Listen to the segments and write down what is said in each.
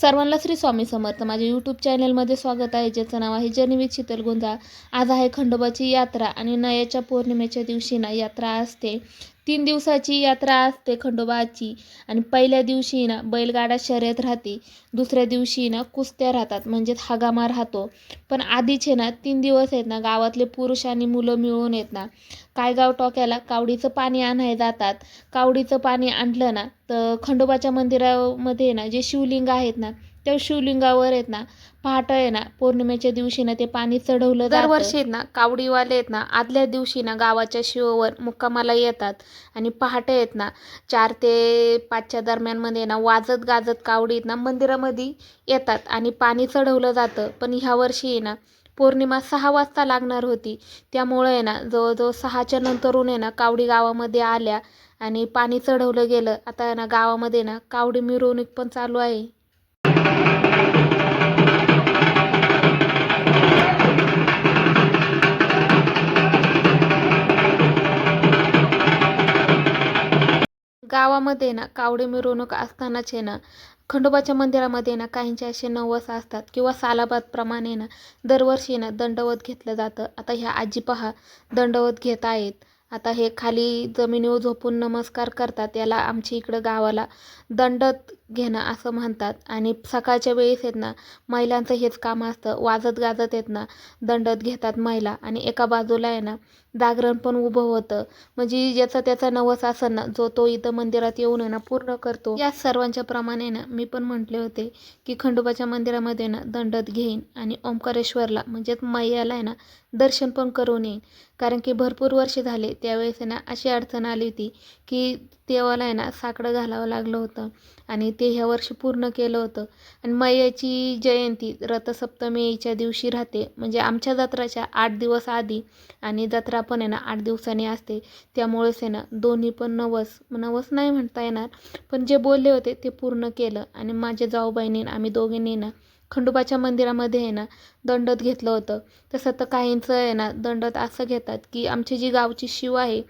सर्वांना श्री स्वामी समर्थ. माझ्या यूट्यूब चॅनलमध्ये स्वागत आहे. ज्याचं नाव आहे जर्नी शीतल गोंधळ. आज आहे खंडोबाची यात्रा आणि नयाच्या पौर्णिमेच्या दिवशी ना यात्रा असते. तीन दिवसाची यात्रा असते खंडोबाची. आणि पहिल्या दिवशी ना बैलगाडा शर्यत राहते. दुसऱ्या दिवशी ना कुस्त्या राहतात. म्हणजेच हगामा राहतो. पण आधीचे ना तीन दिवस आहेत ना गावातले पुरुष आणि मुलं मिळून येत ना कायगाव टोक्याला कावडीचं पाणी आणाय जातात. कावडीचं पाणी आणलं ना तर खंडोबाच्या मंदिरामध्ये ना जे शिवलिंग आहेत ना त्या शिवलिंगावर आहेत ना पहाट आहे ना पौर्णिमेच्या दिवशी ना ते पाणी चढवलं दरवर्षी आहेत ना कावडीवाले आहेत ना आदल्या दिवशी ना गावाच्या शिववर मुक्कामाला येतात. आणि पहाटे आहेत ना चार ते पाचच्या दरम्यानमध्ये ना वाजत गाजत कावडी आहेत ना मंदिरामध्ये येतात. आणि पाणी चढवलं जातं. पण ह्या वर्षी आहे ना पौर्णिमा सहा वाजता लागणार होती. त्यामुळे आहे ना जवळजवळ सहाच्या नंतरून आहे ना कावडी गावामध्ये आल्या आणि पाणी चढवलं गेलं. आता आहे ना गावामध्ये ना कावडी मिरवणूक पण चालू आहे. गावामध्ये ना कावडी मिरवणूक असतानाच आहे ना खंडोबाच्या मंदिरामध्ये ना काहींचे असे नवस असतात किंवा सालाबादप्रमाणे ना दरवर्षी ना दंडवत घेतलं जातं. आता ह्या आजी पहा दंडवत घेत आहेत. आता हे खाली जमिनीवर झोपून नमस्कार करतात याला आमच्या इकडं गावाला दंडत घेणं असं म्हणतात. आणि सकाळच्या वेळेस आहेत ना महिलांचं हेच काम असतं. वाजत गाजत आहेत ना दंडत घेतात महिला. आणि एका बाजूला आहे ना जागरण पण उभं होतं. म्हणजे ज्याचा त्याचा नवस असेल ना जो तो इथं मंदिरात येऊन आहे ना पूर्ण करतो. या सर्वांच्या प्रमाणे ना मी पण म्हटले होते की खंडोबाच्या मंदिरामध्ये ना दंडत घेईन. आणि ओंकारेश्वरला म्हणजेच मैयाला आहे ना दर्शन पण करून येईन. कारण की भरपूर वर्ष झाले त्यावेळेस आहे ना अशी अडचण आली होती की देवाला आहे ना साकडं घालावं लागलं होतं आणि ते ह्या वर्षी पूर्ण केलं होतं. आणि मैयाची जयंती रथसप्तमीच्या दिवशी राहते. म्हणजे आमच्या जत्राच्या आठ दिवस आधी आणि जत्रा पण आहे ना आठ दिवसांनी असते. त्यामुळेच आहे ना दोन्ही पण नवस नवस नाही म्हणता येणार. पण जे बोलले होते ते पूर्ण केलं. आणि माझ्या जाऊबाईने आम्ही दोघींनी ना खंडोबाच्या मंदिरामध्ये आहे ना दंडत घेतलं होतं. तसं तर काहींचं आहे ना दंडत असं घेतात की आमची जी गावची शिव आहे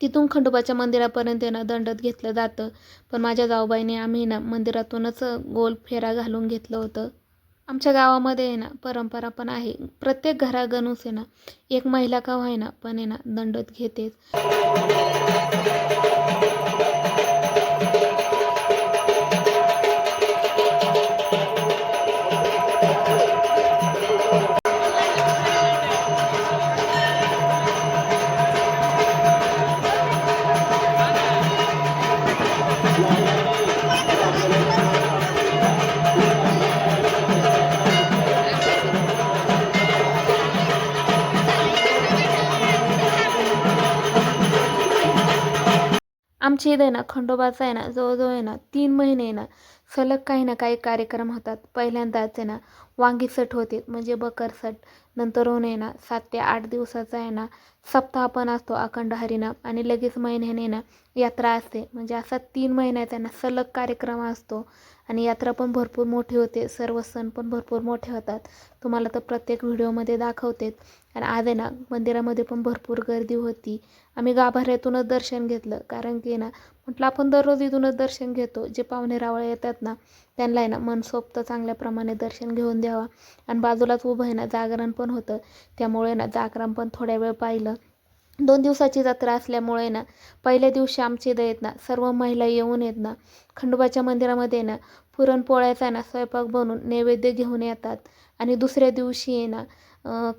तिथून खंडोबाच्या मंदिरापर्यंत आहे ना दंडत घेतलं जातं. पण माझ्या जाऊबाईने आम्ही ना मंदिरातूनच गोल फेरा घालून घेतलं होतं. आमच्या गावामध्ये आहे ना परंपरा पण आहे. प्रत्येक घरागणूस आहे ना एक महिला का ना पण आहे ना दंडत घेतेच. आमच्या इथे ना खंडोबाचा आहे ना जवळजवळ आहे ना तीन महिने आहे ना सलग काही ना काही कार्यक्रम होतात. पहिल्यांदाच आहे ना वांगी सट होते म्हणजे बकर नंतर नंतरून ना सात ते आठ दिवसाचा आहे ना सप्ताह पण असतो अखंड हरिनाम आणि लगेच महिन्याने ना यात्रा असते. म्हणजे असा तीन महिन्याचा आहे ना सलग कार्यक्रम असतो आणि यात्रा पण भरपूर मोठी होते. सर्व सण पण भरपूर मोठे होतात. तुम्हाला तर प्रत्येक व्हिडिओमध्ये दाखवतेत आणि आज आहे ना मंदिरामध्ये पण भरपूर गर्दी होती. आम्ही गाभाऱ्यातूनच दर्शन घेतलं. कारण की ना म्हटलं आपण दररोज इथूनच दर्शन घेतो. जे पाहुणे रावळ येतात ना त्यांना आहे ना मनसोक्त चांगल्याप्रमाणे दर्शन घेऊन द्यावा. आणि बाजूलाच उभं आहे ना जागरण पण होतं. त्यामुळे ना जागरण पण थोड्या वेळ पाहिलं. दोन दिवसाची जत्रा असल्यामुळे ना पहिल्या दिवशी आमचे इथं आहेत ना सर्व महिला येऊन येत ना खंडोबाच्या मंदिरामध्ये ना पुरणपोळ्याचा ना स्वयंपाक बनवून नैवेद्य घेऊन येतात. आणि दुसऱ्या दिवशी आहे ना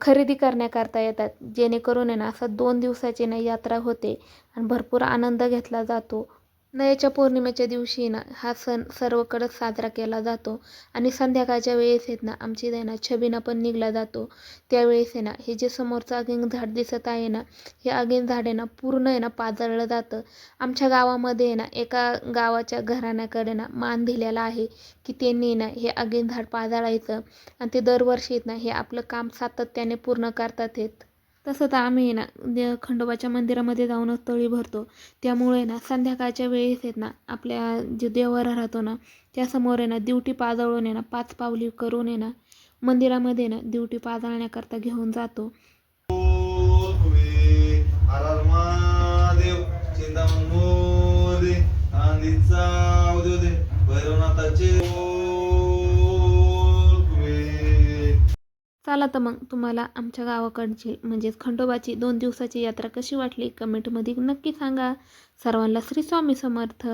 खरेदी करण्याकरता येतात. जेणेकरून आहे ना असं दोन दिवसाची ना यात्रा होते. आणि भरपूर आनंद घेतला जातो. नयाच्या पौर्णिमेच्या दिवशी ना हा सण सर्वकडंच साजरा केला जातो. आणि संध्याकाळच्या वेळेस आहेत ना आमची आहे ना छबिना पण निघला जातो. त्यावेळेस आहे ना हे जे समोरचं अगिंग झाड दिसत आहे ना हे अगिंग झाड आहे ना पूर्ण आहे ना पाजळलं जातं. आमच्या गावामध्ये आहे ना एका गावाच्या घराण्याकडे ना मान दिलेला आहे की त्यांनी ना हे अगिंग झाड पाजळायचं. आणि ते दरवर्षी आहेत ना हे आपलं काम सातत्याने पूर्ण करतात आहेत. तसं तर आम्ही ना दे खंडोबाच्या मंदिरामध्ये जाऊनच तळी भरतो. त्यामुळे ना संध्याकाळच्या वेळेस आहेत ना आपल्या जे देवारा राहतो ना त्यासमोर आहे ना दिवटी पाजळून आहे ना पाच पावली करून आहे ना मंदिरामध्ये ना दिवटी पाजळण्याकरता घेऊन जातो. चिंतामण आंधीचा उद्योदे भैरवनाथाचे चला तर मग तुम्हाला आमच्या गावाकडची म्हणजेच खंडोबाची दोन दिवसाची यात्रा कशी वाटली? कमेंटमध्ये नक्की सांगा. सर्वांना श्री स्वामी समर्थ.